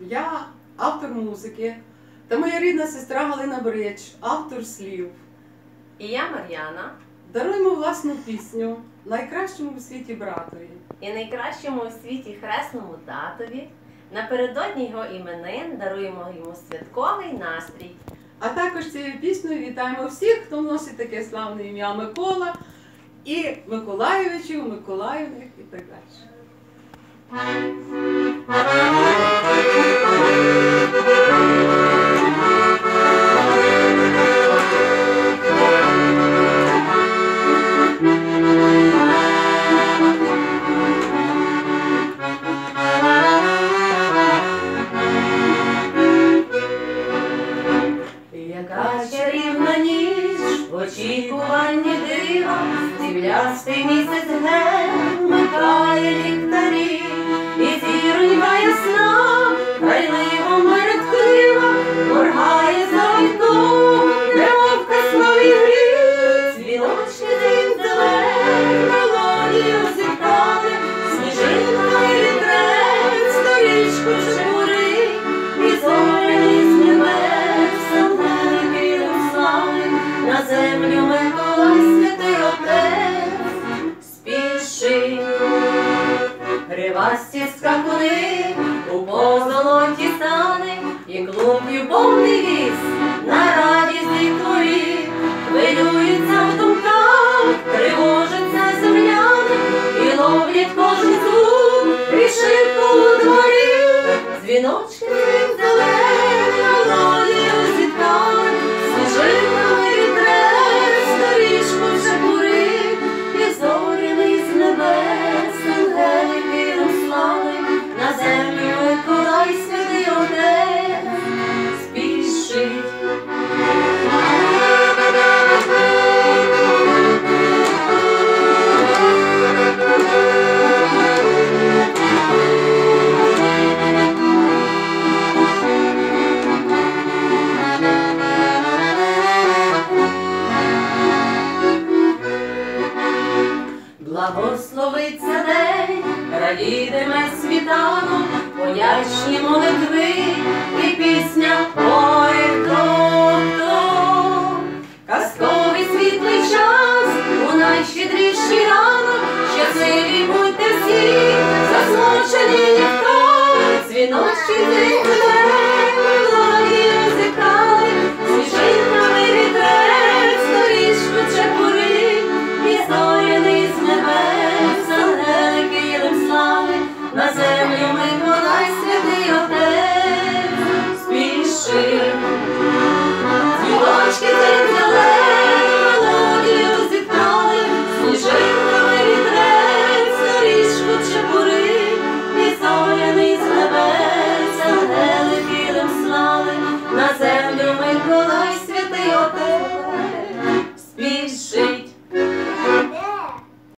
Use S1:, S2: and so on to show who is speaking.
S1: Я автор музики та моя рідна сестра Галина Брич, автор слів.
S2: І я Мар'яна,
S1: Даруємо власну пісню найкращому у світі братові.
S2: і найкращому у світі хресному татові. Напередодні його іменин даруємо йому святковий настрій.
S1: А також цією піснею вітаємо всіх, хто носить таке славне ім'я Микола і Миколаєвичів, Миколаївних і так далі.
S2: В дива, Сріблястий місяць ген микає ліхтарі, Гривасті скакуни у позолоті стани, і клуб'ю повний віз на радість дітворі, хвилюються в думках, тривожиться земляни, і ловлять кожен звук, рішив у дворі, дзвіночки зелені, заїдеме світаном, боячні молитви і пісня ой хто, хто. казковий світлий час у найщедріші ранок, щасливі будьте всі, засмучені ніхто, дзвіночі дитина.